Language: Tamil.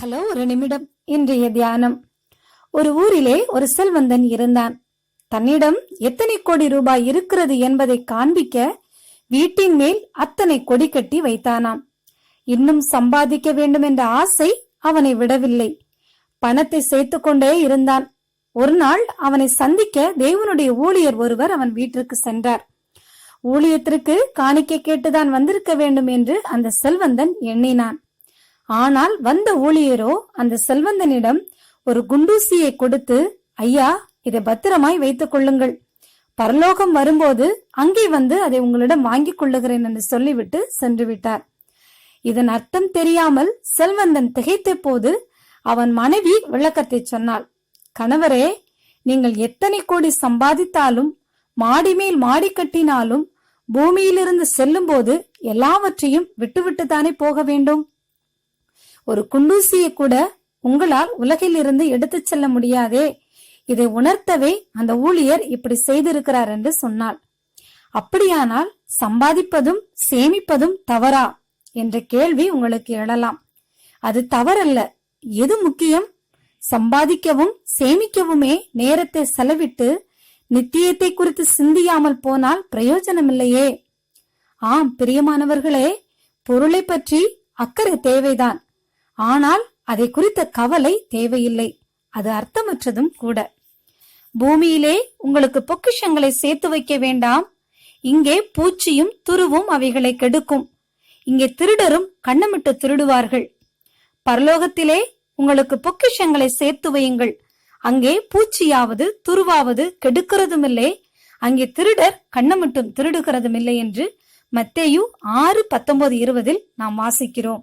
ஹலோ ஒரு நிமிடம். இன்றைய தியானம். ஒரு ஊரிலே ஒரு செல்வந்தன் இருந்தான். தன்னிடம் எத்தனை கோடி ரூபாய் இருக்கிறது என்பதை காண்பிக்க வீட்டின் மேல் அத்தனை கொடி கட்டி வைத்தானாம். இன்னும் சம்பாதிக்க வேண்டும் என்ற ஆசை அவனை விடவில்லை. பணத்தை சேர்த்து கொண்டே இருந்தான். ஒரு நாள் அவனை சந்திக்க தேவனுடைய ஊழியர் ஒருவர் அவன் வீட்டிற்கு சென்றார். ஊழியத்திற்கு காணிக்கை கேட்டுதான் வந்திருக்க வேண்டும் என்று அந்த செல்வந்தன் எண்ணினான். ஆனால் வந்த ஊழியரோ அந்த செல்வந்தனிடம் ஒரு குண்டூசியை கொடுத்து ஐயா இதை பத்திரமாய் வைத்துக் கொள்ளுங்கள். பரலோகம் வரும்போது அங்கே வந்து அதை உங்களிடம் வாங்கிக் கொள்ளுகிறேன் என்று சொல்லிவிட்டு சென்று விட்டார். இதன் அர்த்தம் தெரியாமல் செல்வந்தன் திகைத்த போது அவன் மனைவி விளக்கத்தை சொன்னாள் கணவரே நீங்கள் எத்தனை கோடி சம்பாதித்தாலும் மாடி மேல் மாடி கட்டினாலும் பூமியிலிருந்து செல்லும்போது எல்லாவற்றையும் விட்டுவிட்டு தானே போக வேண்டும்? ஒரு குண்டூசியை கூட உங்களால் உலகில் இருந்து எடுத்துச் செல்ல முடியாதே. இதை உணர்த்தவே அந்த ஊழியர் இப்படி செய்திருக்கிறார் என்று சொன்னாள். அப்படியானால் சம்பாதிப்பதும் சேமிப்பதும் தவறா? என்ற கேள்வி உங்களுக்கு எழலாம். அது தவறல்ல. எது முக்கியம்? சம்பாதிக்கவும் சேமிக்கவுமே நேரத்தை செலவிட்டு நித்தியத்தை குறித்து சிந்தியாமல் போனால் பிரயோஜனமில்லையே. ஆம் பிரியமானவர்களே பொருளை பற்றி அக்கறை தேவைதான். ஆனால் அதை குறித்த கவலை தேவையில்லை. அது அர்த்தமற்றதும் கூட. பூமியிலே உங்களுக்கு பொக்கிஷங்களை சேர்த்து வைக்க வேண்டாம். இங்கே பூச்சியும் துருவும் அவைகளை கெடுக்கும். இங்கே திருடரும் கண்ணமிட்டு திருடுவார்கள். பரலோகத்திலே உங்களுக்கு பொக்கிஷங்களை சேர்த்து வையுங்கள். அங்கே பூச்சியாவது துருவாவது கெடுக்கிறதுமில்லை. அங்கே திருடர் கண்ணமிட்டும் திருடுகிறதுமில்லை என்று மத்தேயு ஆறு பத்தொன்பது இருபதில் நாம் வாசிக்கிறோம்.